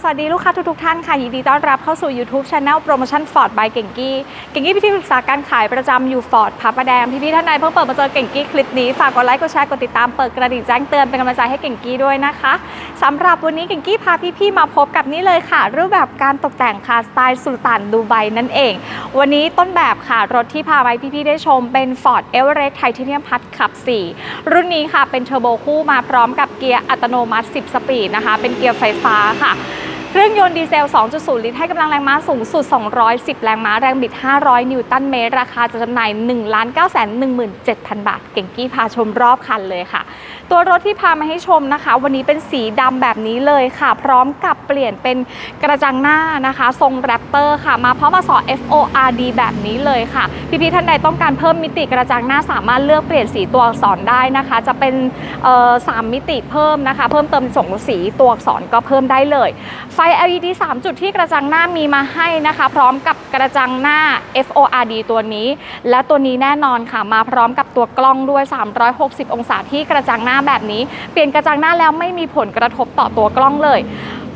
สวัสดีลูกค้าทุกๆท่านค่ะ ยินดีต้อนรับเข้าสู่ YouTube Channel Promotion Ford by เก่งกี้เก่งกี้พี่ที่ปรึกษาการขายประจำอยู่ Ford พระประแดง พี่ๆท่านใดเพิ่งเปิดมาเจอเก่งกี้คลิปนี้ ฝากกดไลค์กดแชร์กดติดตามเปิดกระดิ่งแจ้งเตือนเป็นกำลังใจให้เก่งกี้ด้วยนะคะสำหรับวันนี้เก่งกี้พาพี่ๆมาพบกับนี่เลยค่ะ รูปแบบการตกแต่งคาสไตล์สุลต่านดูไบนั่นเอง วันนี้ต้นแบบค่ะรถที่พาไปพี่ๆได้ชมเป็น Ford Everest Titanium Plus ขับ 4 รุ่นนี้ค่ะเป็นเทอร์โบคู่มาพร้อมกับเกียร์อัตโนมัติ 10 สปีดนะคะ เป็นเกียร์ไฟฟ้าค่ะ เครื่องยนต์ดีเซล 2.0 ลิตรให้กำลังแรงม้าสูงสุด 210 แรงม้า แรงบิด 500 นิวตันเมตร ราคาจะจำหน่าย 1 9 1 7 0 0 0 บาท เก่งกี้พาชมรอบคันเลยค่ะ ตัวรถที่พามาให้ชมนะคะ วันนี้เป็นสีดำแบบนี้เลยค่ะ พร้อมกับเปลี่ยนเป็นกระจังหน้านะคะ ทรงแรปเตอร์ค่ะ มาพร้อมมาสอ FORD แบบนี้เลยค่ะ พี่ๆท่านใดต้องการเพิ่มมิติกระจังหน้าสามารถเลือกเปลี่ยนสีตัวอักษรได้นะคะ จะเป็นสามมิติเพิ่มนะคะ เพิ่มเติมส่งสีตัวอักษรก็เพิ่มได้เลยไฟฟ LED 3 จุดที่กระจังหน้ามีมาให้นะคะ พร้อมกับกระจังหน้า FORD ตัวนี้ และตัวนี้แน่นอนค่ะมาพร้อมกับตัวกล้องด้วย 360 องศาที่กระจังหน้าแบบนี้ เปลี่ยนกระจังหน้าแล้วไม่มีผลกระทบต่อตัวกล้องเลย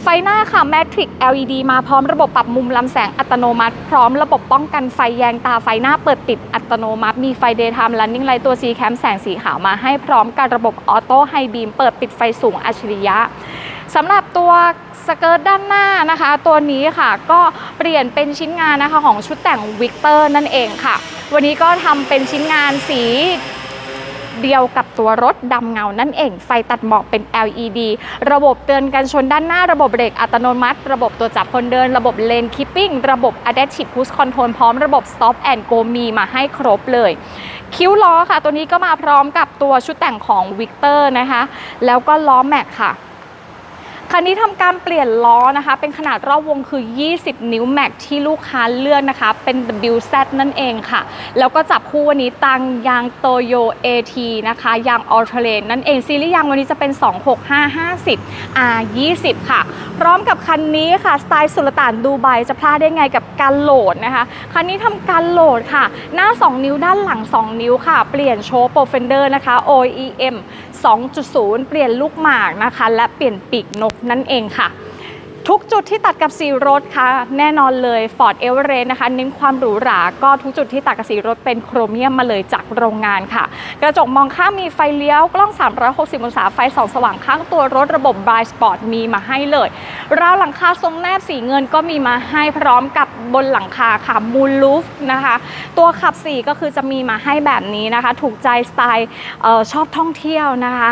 ไฟหน้าค่ะ Matrix LED มาพร้อมระบบปรับมุมลำแสงอัตโนมัติ พร้อมระบบป้องกันไฟแยงตาไฟหน้าเปิดปิดอัตโนมัติ มีไฟ Daytime Running Light ตัว C Cam แสงสีขาวมาให้พร้อมกับระบบออโต้ไฮบีมเปิดปิดไฟสูงอัจฉริยะ สำหรับตัวสเกิร์ตด้านหน้านะคะ ตัวนี้ค่ะก็เปลี่ยนเป็นชิ้นงานนะคะของชุดแต่งวิกเตอร์นั่นเองค่ะ วันนี้ก็ทำเป็นชิ้นงานสีเดียวกับตัวรถดำเงานั่นเอง ไฟตัดหมอกเป็น LED ระบบเตือนกันชนด้านหน้า ระบบเบรกอัตโนมัติ ระบบตัวจับคนเดิน ระบบเลนคิปปิ้ง ระบบ Adaptive Cruise Control พร้อมระบบ Stop and Go มีมาให้ครบเลย คิ้วล้อค่ะ ตัวนี้ก็มาพร้อมกับตัวชุดแต่งของวิกเตอร์นะคะ แล้วก็ล้อแม็กค่ะ คันนี้ทำการเปลี่ยนล้อนะคะ เป็นขนาดรอบวงคือ 20 นิ้วแม็กที่ลูกค้าเลือกนะคะ เป็น WZ นั่นเองค่ะ แล้วก็จับคู่วันนี้ตังยางโตโย AT นะคะ ยางออเทเลนนั่นเอง ซีรีส์ยางวันนี้จะเป็น 26550 R20 ค่ะ พร้อมกับคันนี้ค่ะ สไตล์สุลต่านดูไบจะพลาดได้ไงกับการโหลดนะคะ คันนี้ทำการโหลดค่ะ หน้า 2 นิ้วด้านหลัง 2 นิ้วค่ะ เปลี่ยนโชว์โปรเฟนเดอร์นะคะ OEM 2.0 เปลี่ยนลูกหมากนะคะ และเปลี่ยนปีกนกนั่นเองค่ะ ทุกจุดที่ตัดกับสีรถค่ะ แน่นอนเลย Ford Everest นะคะเน้นความหรูหรา ก็ทุกจุดที่ตัดกับสีรถเป็นโครเมียมมาเลยจากโรงงานค่ะ กระจกมองข้างมีไฟเลี้ยวกล้อง 360 องศาไฟส่องสว่างข้างตัวรถระบบ Bright Spot มีมาให้เลยราวหลังคาทรงแนบสีเงินก็มีมาให้พร้อมกับบนหลังคาค่ะมูลลูฟนะคะ ตัวขับสีก็คือจะมีมาให้แบบนี้นะคะ ถูกใจสไตล์ออชอบท่องเที่ยวนะคะ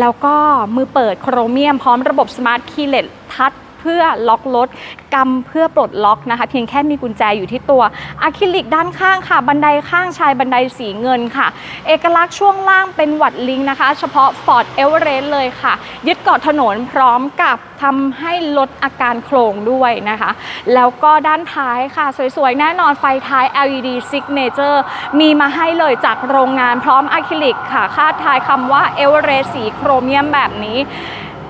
แล้วก็มือเปิดโครเมียมพร้อมระบบสมาร์ทคีย์เลสทัช พื่อล็อกรถกำเพื่อปลดล็อกนะคะ เพียงแค่มีกุญแจอยู่ที่ตัวอะคริลิกด้านข้างค่ะ บันไดข้างชายบันไดสีเงินค่ะ เอกลักษณ์ช่วงล่างเป็นวัดลิงนะคะ เฉพาะ Ford Everest เลยค่ะ ยึดเกาะถนนพร้อมกับทำให้ลดอาการโครงด้วยนะคะ แล้วก็ด้านท้ายค่ะ สวยๆ แน่นอนไฟท้าย LED Signature มีมาให้เลยจากโรงงานพร้อมอะคริลิกค่ะคาดท้ายคำว่า Everest สีโครเมียมแบบนี้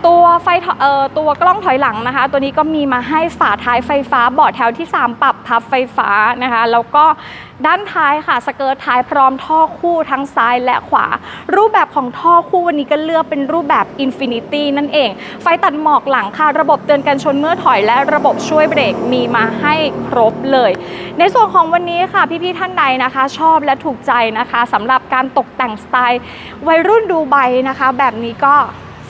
ตัวไฟเอ่อตัวกล้องถอยหลังนะคะ ตัวนี้ก็มีมาให้ฝาท้ายไฟฟ้าเบาะแถวที่ 3 ปรับพับไฟฟ้านะคะ แล้วก็ด้านท้ายค่ะสเกิร์ตท้ายพร้อมท่อคู่ทั้งซ้ายและขวา รูปแบบของท่อคู่วันนี้ก็เลือกเป็นรูปแบบ Infinity นั่นเอง ไฟตัดหมอกหลังค่ะ ระบบเตือนกันชนเมื่อถอยและระบบช่วยเบรกมีมาให้ครบเลย ในส่วนของวันนี้ค่ะพี่ๆท่านใดนะคะ ชอบและถูกใจนะคะสำหรับการตกแต่งสไตล์ วัยรุ่นดูไบนะคะ แบบนี้ก็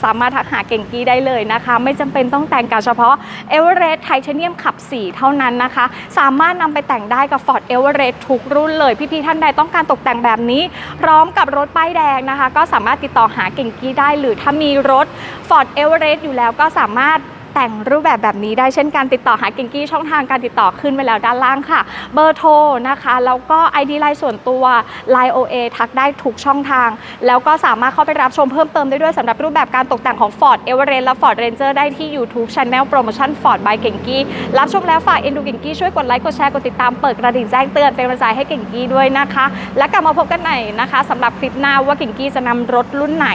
สามารถทักหาเก่งกี้ได้เลยนะคะ ไม่จำเป็นต้องแต่งกับเฉพาะ Everest Titanium ขับสีเท่านั้นนะคะ สามารถนำไปแต่งได้กับ Ford Everest ทุกรุ่นเลย พี่ๆท่านใดต้องการตกแต่งแบบนี้ พร้อมกับรถป้ายแดงนะคะ ก็สามารถติดต่อหาเก่งกี้ได้ หรือถ้ามีรถ Ford Everest อยู่แล้วก็สามารถ แต่งรูปแบบแบบนี้ได้เช่นการติดต่อหาเก่งกี้ช่องทางการติดต่อขึ้นไปแล้วด้านล่างค่ะ เบอร์โทรนะคะแล้วก็ ID ไลน์ส่วนตัว Line OA ทักได้ทุกช่องทาง แล้วก็สามารถเข้าไปรับชมเพิ่มเติมได้ด้วยสำหรับรูปแบบการตกแต่งของ Ford Everest และ Ford Ranger ได้ที่ YouTube Channel Promotion Ford by เก่งกี้รับชมแล้วฝากเอ็นดูเก่งกี้ช่วยกดไลค์กดแชร์กดติดตามเปิดกระดิ่งแจ้งเตือนเป็นกำลังใจให้เก่งกี้ด้วยนะคะ และกลับมาพบกันใหม่นะคะสำหรับคลิปหน้าว่าเก่งกี้จะนำรถรุ่นไหน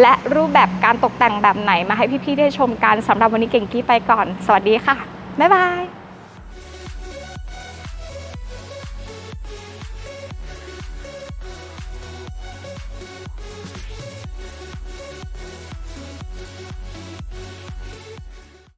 และรูปแบบการตกแต่งแบบไหนมาให้พี่ๆได้ชมกันสำหรับวันนี้เก่งกี้ไปก่อน สวัสดีค่ะ บ๊ายบาย